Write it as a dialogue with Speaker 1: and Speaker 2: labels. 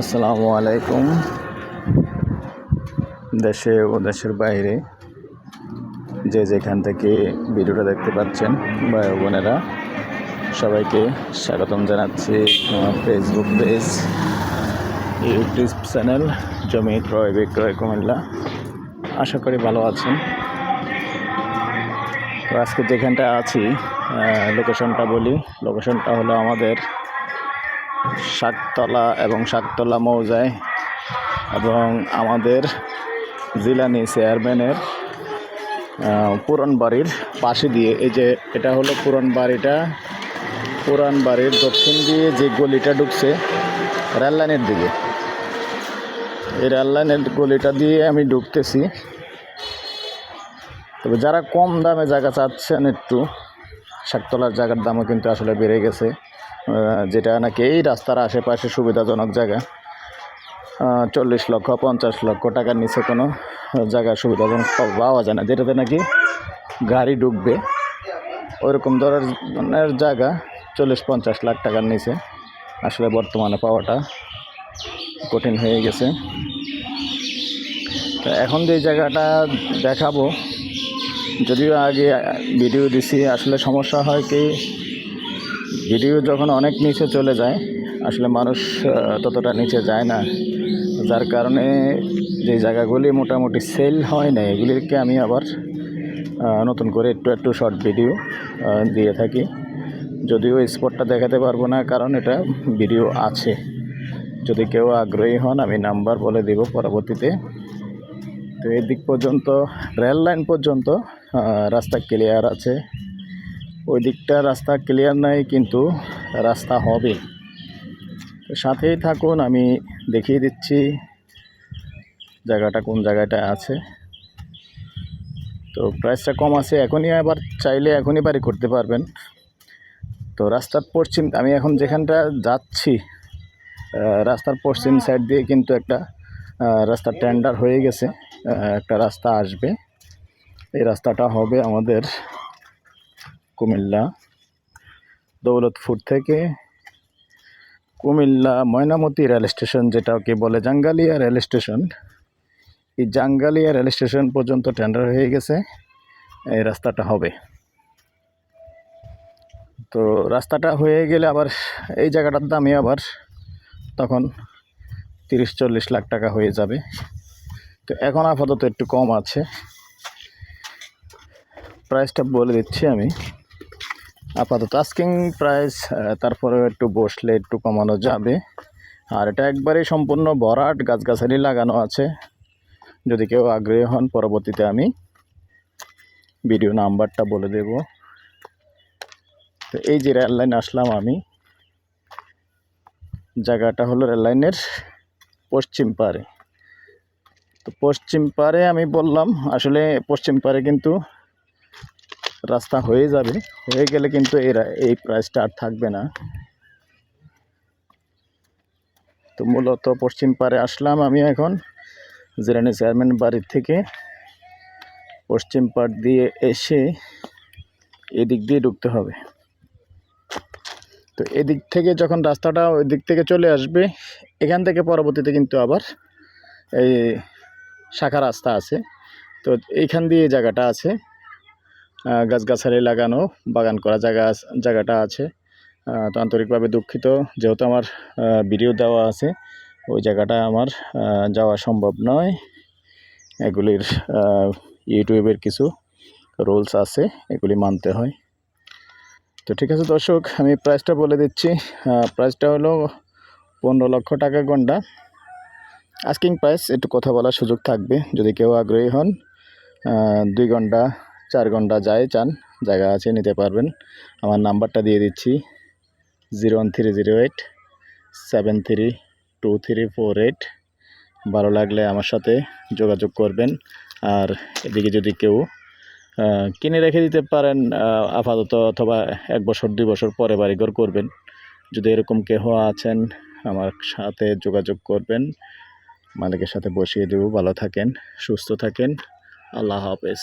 Speaker 1: আসসালামু আলাইকুম। দেশে ও দেশের বাইরে যে যেখান থেকে ভিডিওটা দেখতে পাচ্ছেন, ভাই বোনেরা, সবাইকে স্বাগতম জানাচ্ছি ফেসবুক পেজ ইউটিউব চ্যানেল জমি ক্রয়, বিক্রয়, কুমিল্লা। আশা করি ভালো আছেন। তো আজকে যেখানটা আছি লোকেশনটা বলি। লোকেশনটা হলো আমাদের শাকতলা এবং শাকতলা মৌজায় এবং আমাদের জিলানি চেয়ারম্যানের পুরান বাড়ির পাশে দিয়ে, এই যে এটা হলো পুরান বাড়িটা। পুরান বাড়ির দক্ষিণ দিয়ে যে গলিটা ঢুকছে, রেল লাইনের দিকে। এই রেল লাইনের গলিটা দিয়ে আমি ঢুকতেছি। তবে যারা কম দামে জায়গা চাচ্ছেন একটু শাকতলার জায়গার দামও কিন্তু আসলে বেড়ে গেছে। যেটা নাকি এই রাস্তার আশেপাশে সুবিধাজনক জায়গা। চল্লিশ লক্ষ, পঞ্চাশ লক্ষ টাকার নিচে কোনো জায়গা সুবিধাজনক পাওয়া- যায় না। যেটাতে নাকি গাড়ি ঢুকবে। ওইরকম ধরনের জায়গা চল্লিশ, পঞ্চাশ লাখ টাকার নিচে। আসলে বর্তমানে পাওয়াটা কঠিন হয়ে গেছে। তো এখন যে জায়গাটা দেখাবো, যদিও আগে ভিডিও দিছি, আসলে সমস্যা হয় কি ভিডিও যখন অনেক নিচে চলে যায়, আসলে মানুষ ততটা নিচে যায় না। যার কারণে যে জায়গাগুলি মোটামুটি সেল হয় না এগুলিকে আমি আবার নতুন করে একটু একটু শর্ট ভিডিও দিয়ে থাকি। যদিও স্পটটা দেখাতে পারব না, কারণ এটা ভিডিও আছে। যদি কেউ আগ্রহী হন, আমি নাম্বার বলে দিব পরবর্তীতে। তো এদিক পর্যন্ত, রেল লাইন পর্যন্ত রাস্তা ক্লিয়ার আছে। ওই দিকটা রাস্তা ক্লিয়ার নাই, কিন্তু রাস্তা হবে। সাথেই থাকুন, আমি দেখিয়ে দিচ্ছি জায়গাটা কোন জায়গাটা আছে। তো প্রাইসটা কম আছে, এখনই আবার চাইলে এখনই বাড়ি করতে পারবেন। তো রাস্তার পশ্চিম, আমি এখন যেখানটা যাচ্ছি রাস্তার পশ্চিম সাইড দিয়ে কিন্তু একটা রাস্তা টেন্ডার হয়ে গেছে একটা রাস্তা আসবে। এই রাস্তাটা হবে আমাদের কুমিল্লা দৌলতপুর থেকে কুমিল্লা ময়নামতি রেল স্টেশন, যেটাকে বলে জাঙ্গালিয়া রেল স্টেশন। এই জাঙ্গালিয়া রেল স্টেশন পর্যন্ত টেন্ডার হয়ে গেছে। এই রাস্তাটা হবে। তো রাস্তাটা হয়ে গেলে আবার এই জায়গাটার দামে আবার তখন তিরিশ চল্লিশ লাখ টাকা হয়ে যাবে। তো এখন আপাতত একটু কম আছে। প্রাইসটা বলে দিচ্ছি আমি। আপাতত আস্কিং প্রাইস তারপরে একটু বসলে একটু কমানো যাবে। আর এটা একবারেই সম্পূর্ণ ভরাট, গাছগাছালি লাগানো আছে। যদি কেউ আগ্রহী হন, পরবর্তীতে আমি ভিডিও নাম্বারটা বলে দেব। তো এই যে রেল লাইন আসলাম আমি। জায়গাটা হলো রেল লাইনের পশ্চিম পারে তো পশ্চিম পারে আমি বললাম, আসলে পশ্চিম পারে কিন্তু রাস্তা হয়ে যাবে, হয়ে গেলে কিন্তু এই রা- এই প্রাইসটা আর থাকবে না। তো মূলত পশ্চিম পারে আসলাম আমি এখন জিরানি চেয়ারম্যান বাড়ির থেকে। পশ্চিম পাট দিয়ে এসে এদিক দিয়ে ঢুকতে হবে। তো এদিক থেকে যখন রাস্তাটা ওই দিক থেকে চলে আসবে, এখান থেকে পরবর্তীতে কিন্তু আবার এই শাখা রাস্তা আছে। তো এইখান দিয়ে জায়গাটা আছে। গাছগাছালি লাগানো, বাগান করা জায়গা জায়গাটা আছে। তো আন্তরিকভাবে দুঃখিত, যেহেতু আমার ভিডিও দেওয়া আছে, ওই জায়গাটা আমার যাওয়া সম্ভব নয়। এগুলির ইউটিউবের কিছু রুলস আছে, এগুলি মানতে হয়। তো ঠিক আছে দর্শক, আমি প্রাইসটা বলে দিচ্ছি। প্রাইসটা হলো পনেরো লক্ষ টাকা গন্ডা। আস্কিং প্রাইস একটু কথা বলার সুযোগ থাকবে। যদি কেউ আগ্রহী হন দুই ঘণ্টা চার ঘণ্টা যায়, চান, জায়গা আছে, নিতে পারবেন। আমার নাম্বারটা দিয়ে দিচ্ছি, zero one three zero eight, seven three two three four eight. ভালো লাগলে আমার সাথে যোগাযোগ করবেন। আর এদিকে যদি কেউ কিনে রেখে দিতে পারেন আপাতত অথবা এক বছর, দুই বছর পরে বাড়িঘর করবেন। যদি এরকম কেহ আছেন, আমার সাথে যোগাযোগ করবেন। মালিকের সাথে বসিয়ে দেবো। ভালো থাকেন, সুস্থ থাকেন। আল্লাহ হাফেজ।